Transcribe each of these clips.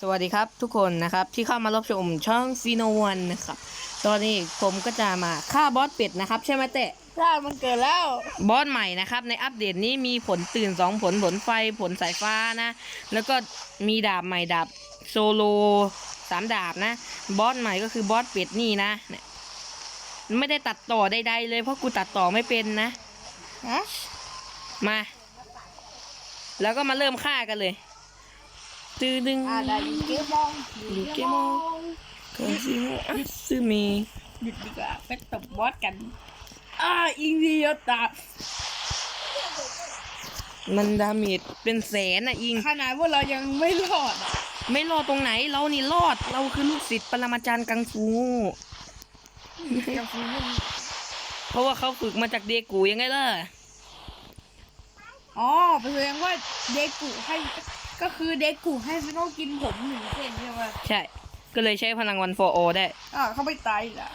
สวัสดีครับทุกคนนะครับที่เข้ามารับชมช่องฟีโนวันนะครับตอนนี้ผมก็จะมาฆ่าบอสเป็ดนะครับ ใช่ไหมเตะใช่มันเกิดแล้วบอสใหม่นะครับ ในอัปเดตนี้มีผลตื่น 2 ผลผลไฟผลสายฟ้านะ แล้วก็มีดาบใหม่ดาบโซโลสามดาบนะ บอสใหม่ก็คือบอสเป็ดนี่นะเนี่ยไม่ได้ตัดต่อใดๆเลยเพราะกูตัดต่อไม่เป็นนะฮะมา แล้วก็มาเริ่มฆ่ากันเลย ตื้อดึงอ่าได้ยูเกมองยูเกมองคาซิโนอัสซึเมหยุดดีกว่าไปตบบอสกันอ่าอิงดีโยตามันดาเมจเป็นแสนอะอิง ขนาดว่าเรายังไม่รอดอะไม่รอดตรงไหนเรานี่รอดเราคือลูกศิษย์ปรมาจารย์กังฟู ยังฟูมันเพราะว่าเขาฝึกมาจากเดกูยังไงล่ะ อ๋อแสดงว่าเดกุให้ ก็คือเดกุให้ไม่ต้องกินผมหนึ่งเส้นใช่ไหมใช่ ก็เลยใช้พลังวันฟอร์ได้ อ่าเขาไม่ตายอีกละ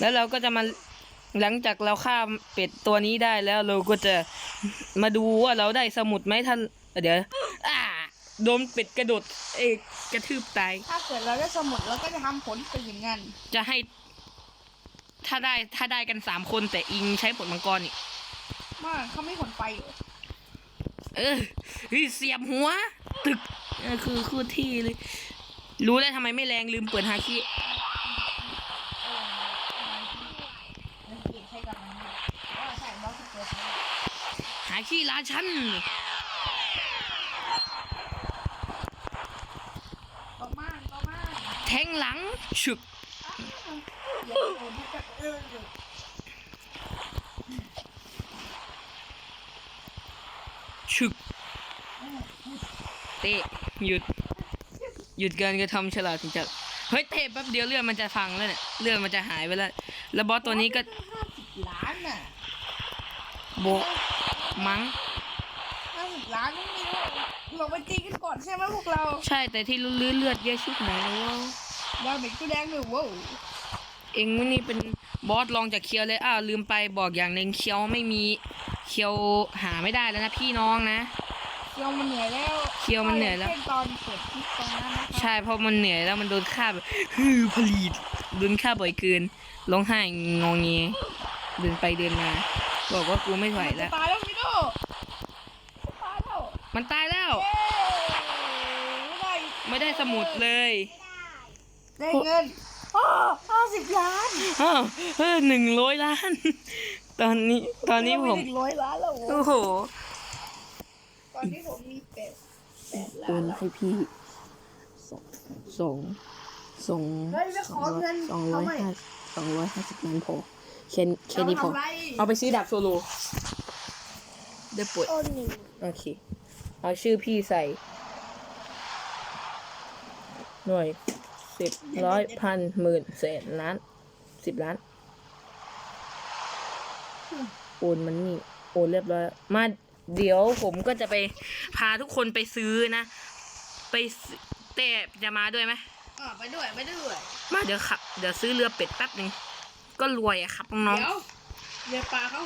แล้วเราก็จะมาหลังจากเราฆ่าเป็ดตัวนี้ได้แล้วเราก็จะมาดูว่าเราได้สมุดไหมท่านเดี๋ยวอ่าโดนเป็ดกระโดดเอกกระทืบตายถ้าเกิดเราได้สมุดเราก็จะทำผลตื่นกัน จะให้ ถ้าได้ถ้าได้กันสามคนแต่อิงใช้ผลมังกรอีกว่าเขาไม่ผลไฟเหรอ เออเฮ้เสียบหัว ตึกคือคือที่เลย รู้แล้วทำไมไม่แรงลืมเปิดฮาคิมันเก่งใช่กับมันเนี่ยอ๋อใช่บอสเกิดแล้ฮาคิราชันต่อมาต่อมาแทงหลังฉึก เดี๋ยวโดนที่จะเออฉึกเตะหยุด หยุดการกระทำฉลาดถึงจะเฮ้ยเตะแป๊บเดียวเลือดมันจะพังแล้วเนี่ยเลือดมันจะหายไปแล้วแล้วบอสตัวนี้ก็ห้าสิบล้านน่ะโบะมั้งห้าสิบล้านนี่ไม่รู้เราไปตีกันก่อนใช่ไหมพวกเราใช่แต่ที่ลื้อเลือดเยอะชุดไหนแล้วดาเมจก็แดงเลยว้าวเองนี่เป็นบอสลองจากเคียวเลยอ้าวลืมไปบอกอย่างหนึ่งเคียวไม่มี เคียวหาไม่ได้แล้วนะพี่น้องนะ เคียวมันเหนื่อยแล้วเคียวมันเหนื่อยแล้ว ช่ตอนเปิดคลิปตอนนั้นนะคะใช่เพราะมันเหนื่อยแล้วมันโดนฆ่าแบบฮือผลีดโดนฆ่าบ่อยเกินร้องไห้งองเงเดินไปเดินมาบอกว่ากูไม่ไหวจะแล้ว ตายแล้วพี่โดจะตายแล้วมันตายแล้ว เย้ไม่ได้ไม่ได้สมุดเลยได้เงินอ้อห้าสิบล้าน อ้าวเออหนึ่งร้อยล้าน ตอนนี้ตอนนี้ผมหนึ่งร้อยล้านแล้วโอ้โห ตอนนี้ผมมีเป็ดแปดโอล้านนแล้วให้พี่สองสองสองเฮ้ยแล้วขอเงินสองร้อยทำไมห้าสองร้อยห้าสิบล้านพอแค่แค่นี้พอเอาทำไรเอาไปซื้อดาบโซโลได้ปวดโอ้หนึ่งโอเค เอาชื่อพี่ใส่ หน่วยสิบร้อยพันหมื่นแสนล้านสิบล้าน โอนมันนี่โอนเรียบร้อยแล้วมาเดี๋ยวผมก็จะไปพาทุกคนไปซื้อนะ ไปซื้อแต่จะมาด้วยไหมอ่าไปด้วยไปด้วยมาเดี๋ยวขับเดี๋ยวซื้อเรือเป็ดแป๊บหนึ่งก็รวยอะครับน้องเดี๋ยวเรือปลาเขา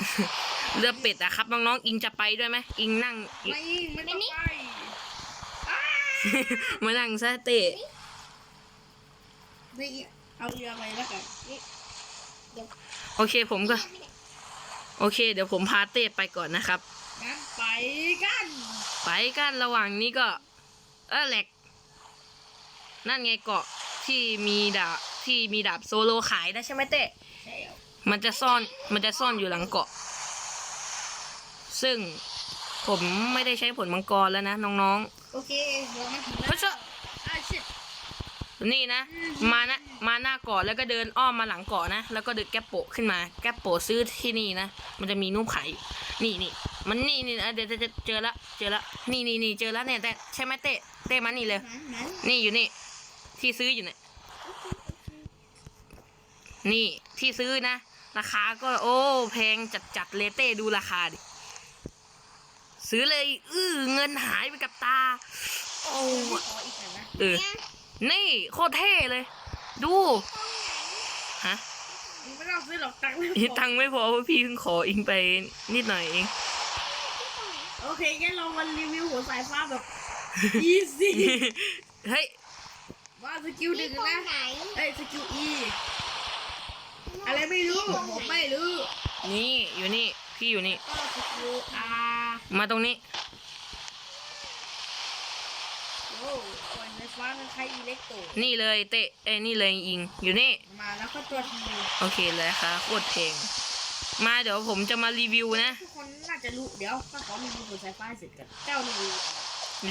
ๆเรือเป็ดอะครับน้องๆอิงจะไปด้วยไหมอิงนั่งไม่ไม่ต้องไปอ้ามานั่งซะเตะนี่เอาเรือไปแล้วกันนี่โอเคผมก็ โอเค เดี๋ยวผมพาเต้ไปก่อนนะครับ งั้นไปกัน ไปกันระหว่างนี้ก็ เออแหลก นั่นไงเกาะที่มีดาบที่มีดาบโซโลขายได้ใช่ไหมเต้ใช่แล้วมันจะซ่อนมันจะซ่อนอยู่หลังเกาะ ซึ่งผมไม่ได้ใช้ผลมังกรแล้วนะน้องโอเคเรามาถึงๆแล้วเพราะฉะอ่าชิดนี่นะ มานะ มาหน้าเกาะแล้วก็เดินอ้อมมาหลังเกาะนะ แล้วก็เดินแกปโปะขึ้นมา แกปโปะซื้อที่นี่นะ มันจะมีนุ่มไข่นี่นี่มันนี่นี่นะเดี๋ยวจะเจอละ เจอละ นี่นี่นี่เจอละเนี่ยแต่ใช่ไหมเต้เต้มานี่เลย นี่อยู่นี่ ที่ซื้ออยู่เนี่ยนี่ที่ซื้อนะ ราคาก็โอ้แพงจัดจัดๆเลยเต้ดูราคาดิซื้อเลยอื้อเงินหายไปกับตา โอ้เออนี่โคตรเท่เลย ดูฮะมึงไม่ต้องซื้อหรอกตังค์ไม่อีพอตังค์ไม่พอเพราะพี่เพิ่งขออิงไปนิดหน่อยเอง โอเคงั้นเรามารีวิวหัวสายฟ้าแบบอีซี่เฮ้ยว่าสกิลหนึ่งตรงนะไหนเอ้ยสกิลอี อะไรไม่รู้ผมไม่รู้ นี่อยู่นี่ พี่อยู่นี่ ก็สกิลอามาตรงนี้ โอ้ก่อนไฟฟ้ามันใช้อิเล็กโตรนี่เลยเตะเอ้ยนี่เลยยิง อยู่นี่ มาแล้วก็ตัวทีโอเคเลยค่ะโคตรเพลง มาเดี๋ยวผมจะมารีวิวนะ ทุกคนน่าจะรู้เดี๋ยวถ้าขอรีวิวบนสายฟ้าเสร็จกันเจ้ารีวิว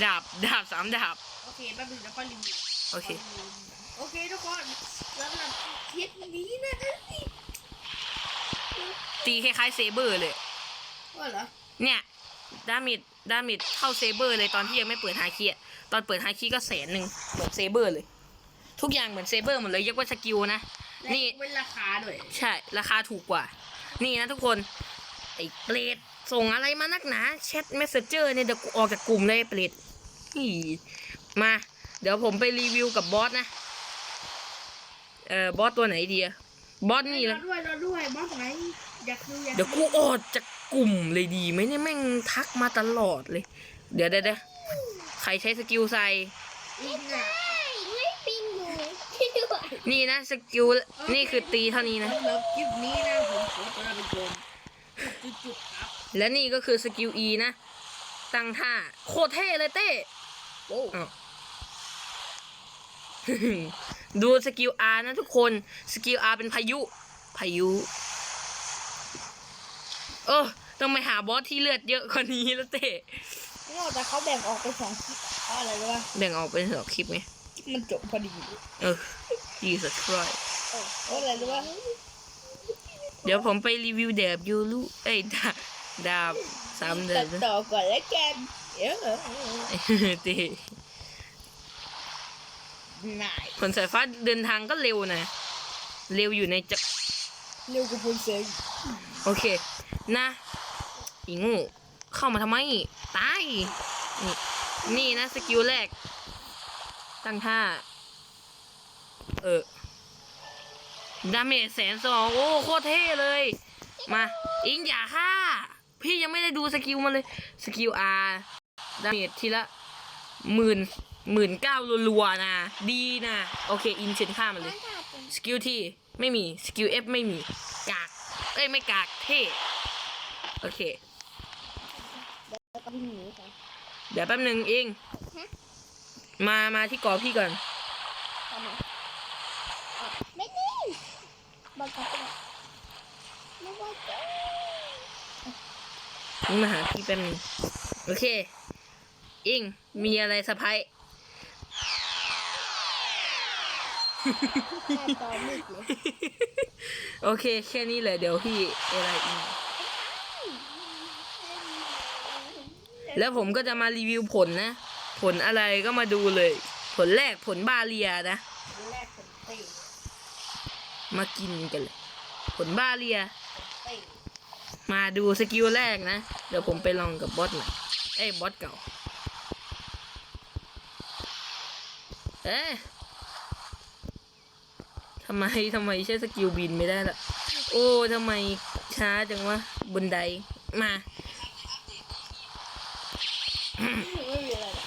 ดาบดาบสามดาบ โอเคแป๊บนึงแล้วก็รีวิวโอเค โอเคทุกคนสำหรับคลิปนี้นะตีคล้ายๆเซเบอร์เลยว่าเหรอ เนี่ย ดามิดดามิดเข้าเซเบอร์เลยตอนที่ยังไม่เปิดฮาคีอะตอนเปิดฮาคีก็แสนหนึ่งเหมือนเซเบอร์เลย ทุกอย่างเหมือนเซเบอร์หมดเลยยกเว่าสกิลนะและนี่เป็นราคาด้วยใช่ราคาถูกกว่า นี่นะทุกคนไอ้เปรตส่งอะไรมานักหนาแชทเมสเซเจอร์เนี่ยเดี๋ยวกูออกจากกลุ่มเลยไอ้เปรตนี่มา เดี๋ยวผมไปรีวิวกับบอสนะเอ่อบอสตัวไหนดีอะบอสนี่รเลอยด้วยรอด้วยบอสไหนอยากดูอยากเดี๋ยวกูออกจาก กลุ่มเลยดีไหมเนี่ยแม่งทักมาตลอดเลย เดี๋ยวเดี๋ยวใครใช้สกิลใส่ไม่ปิงนี่นะสกิลนี่คือตีเท่านี้นะสำหรับคลิปนี้นะผมขอลาไปก่อนจุดๆครับและนี่ก็คือสกิล E นะ ตั้งท่าโคตรเท่เลยเต้โอ้อ้าวดูสกิล R นะทุกคน สกิล R เป็นพายุ พายุ เออ ต้องไปหาบอสที่เลือดเยอะกว่านี้แล้วเต้โง่แต่เขาแบ่งออกเป็นสองคลิปเพราะอะไรรู้ป่ะแบ่งออกเป็นสองคลิปไงมันจบพอดี เออ Jesus Christ เออเพราะอะไรรู้ป่ะเดี๋ยวผมไปรีวิวเดบยูรูเอ้ยดาบดาบสามเดือตันดต่อก่อนแล้วกันเออเต้นายผลสายฟ้าเดินทางก็เร็วนะ เร็วอยู่ในจักรเร็วกว่าคุณเซงโอเค นะ อีงูเข้ามาทำไม ตายนี่นี่นะสกิลแรก ตั้งท่า เออ ดาเมจแสนสอง โอ้โคตรเท่เลย มา อิงอย่าฆ่า พี่ยังไม่ได้ดูสกิลมาเลย สกิลอาร์ดาเมจทีละหมื่นหมื่นเก้ารัวๆนะ ดีนะ โอเค อินเชนฆ่ามันเลย สกิลที่ไม่มี สกิล F ไม่มี กาก เอ้ย ไม่กาก เท่ โอเค ก็วิ่งหนีไปเดี๋ยวแป๊บหนึ่งเองมามาที่กอพี่ก่อนทำไมออกไม่ได้บอกกับตัวไม่ว่าจะนี่มาหาพี่แป๊บหนึงโอเค อิงมีอะไรสะพายแค่ตอนมืดเลย โอเค แค่นี้เลยเดี๋ยวพี่อะไรอิง แล้วผมก็จะมารีวิวผลนะ ผลอะไรก็มาดูเลย ผลแรกผลบาเรียนะแรกผมเตะมากินกันเลย ผลบาเรีย เตะมาดูสกิลแรกนะ เดี๋ยวผมไปลองกับบอสใหม่เอ้ยบอสเก่า เอ๊ะทำไมทำไมใช้สกิลบินไม่ได้ล่ะ โอ้ทำไมช้าจังวะบนไดมา ไม่มีอะไรหรอ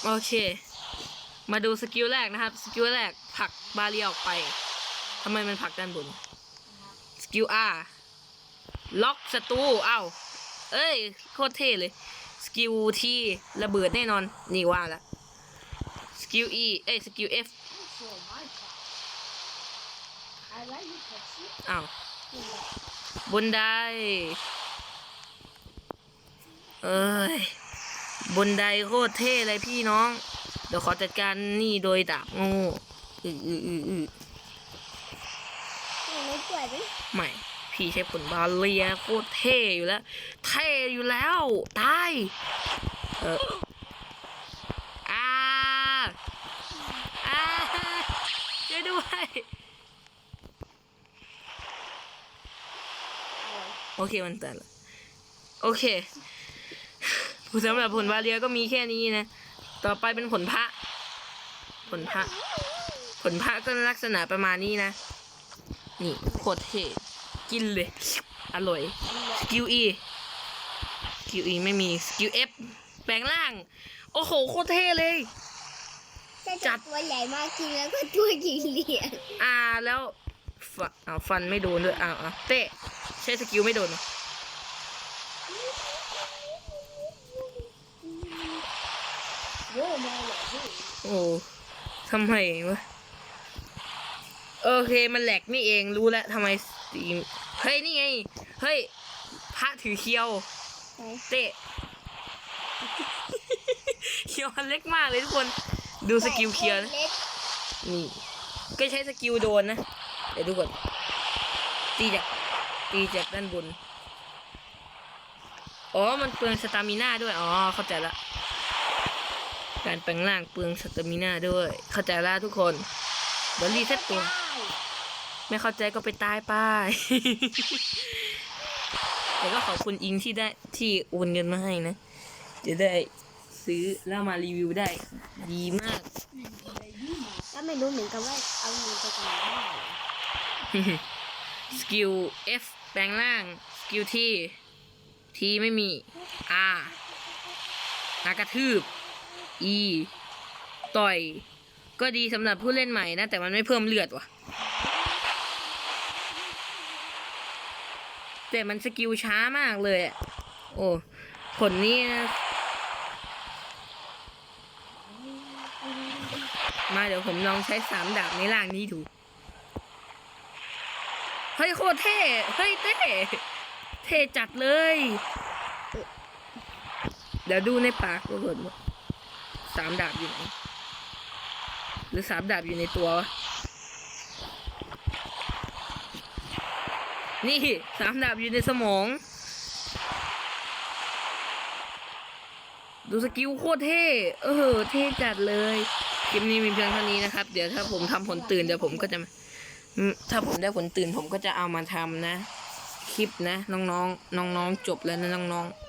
ก โอเค มาดูสกิลแรกนะครับ สกิลแรกผลักบาเรียออกไปทำไมมันผลักด้านบน สกิล R ล็อกศัตรูเอ้าเอ้ย โคตรเท่เลย สกิลที่ระเบิดแน่นอน นี่ว่าละ สกิล E เอ้ย สกิล F อ้าวบนไดเอ้ย บนไดโคตรเท่เลยพี่น้อง เดี๋ยวขอจัดการนี่โดยดาบงูอืออืออืออือไม่สวยไหมไม่ พี่ใช้ผลบาเลียโคตรเท่อยู่แล้ว เท่อยู่แล้วตายเอออาอาช่วยด้วยโอเคมันแต่ละโอเค สำหรับผลบาเลียก็มีแค่นี้นะ ต่อไปเป็นผลพระ ผลพระ ผลพระก็ลักษณะประมาณนี้นะ นี่โคตรเท่กินเลย อร่อยสกิล E สกิล E ไม่มีสกิล F แปลงร่าง โอ้โห โคตรเท่เลยจะจัจัดดตัวใหญ่มากจริงแล้วก็ตัวหญิงเหลี่ยมอ่าแล้วฟันอ้าวฟันไม่โดนด้วยอ้าวอ้าวเต้ใช้สกิลไม่โดนเหรอ โย่มาเหรอพี่ โอ้ทำไมวะโอเคมันแหลกนี่เองรู้แล้วทำไมสตรีมเฮ้ยนี่ไง เฮ้ยพระถือเคียว เตะเคียวมันเล็กมากเลยทุกคนดูสกิลเคียวนะเล็กนี่ก็ใช้สกิลโดนนะเดี๋ยวดูก่อนตีจากตีจากด้านบน อ๋อ มันเปลืองสตามิน่าด้วย อ๋อ เข้าใจละ การแปลงร่างเปลืองสตามิน่าด้วย เข้าใจละทุกคนเดี๋ยวรีเซ็ตตัว ไม่เข้าใจก็ไปตายไป้ายแต่ก็ขอบคุณอิงที่ได้ที่โอนเงินมาให้นะ จะได้ซื้อแล้วมารีวิวได้ ดีมาก ก็ไม่รู้เหมือนกันว่าเอาเงินไปทำอะไรได้สกิล F แปลงร่าง สกิลที่ทีไม่มี R อากระทืบ E ต่อย ก็ดีสำหรับผู้เล่นใหม่นะ แต่มันไม่เพิ่มเลือดว่ะ แต่มันสกิลช้ามากเลยอะโอ้ผลนี้นะ มาเดี๋ยวผมลองใช้สามดาบในร่างนี้ดูเฮ้ยโคตรเท่ เฮ้ยเท่ เท่จัดเลย เดี๋ยวดูในปากก่อนว่า สามดาบอยู่ไหนหรือสามดาบอยู่ในตัววะนี่สามดาบอยู่ในสมอง ดูสกิลโคตรเท่ เออ เท่จัดเลย คลิปนี้มีเพียงเท่านี้นะครับ เดี๋ยวถ้าผมทำผลตื่นเดี๋ยวผมก็จะ ถ้าผมได้ผลตื่นผมก็จะเอามาทำนะ คลิปนะ น้องๆ น้องๆ จบแล้วนะน้องๆ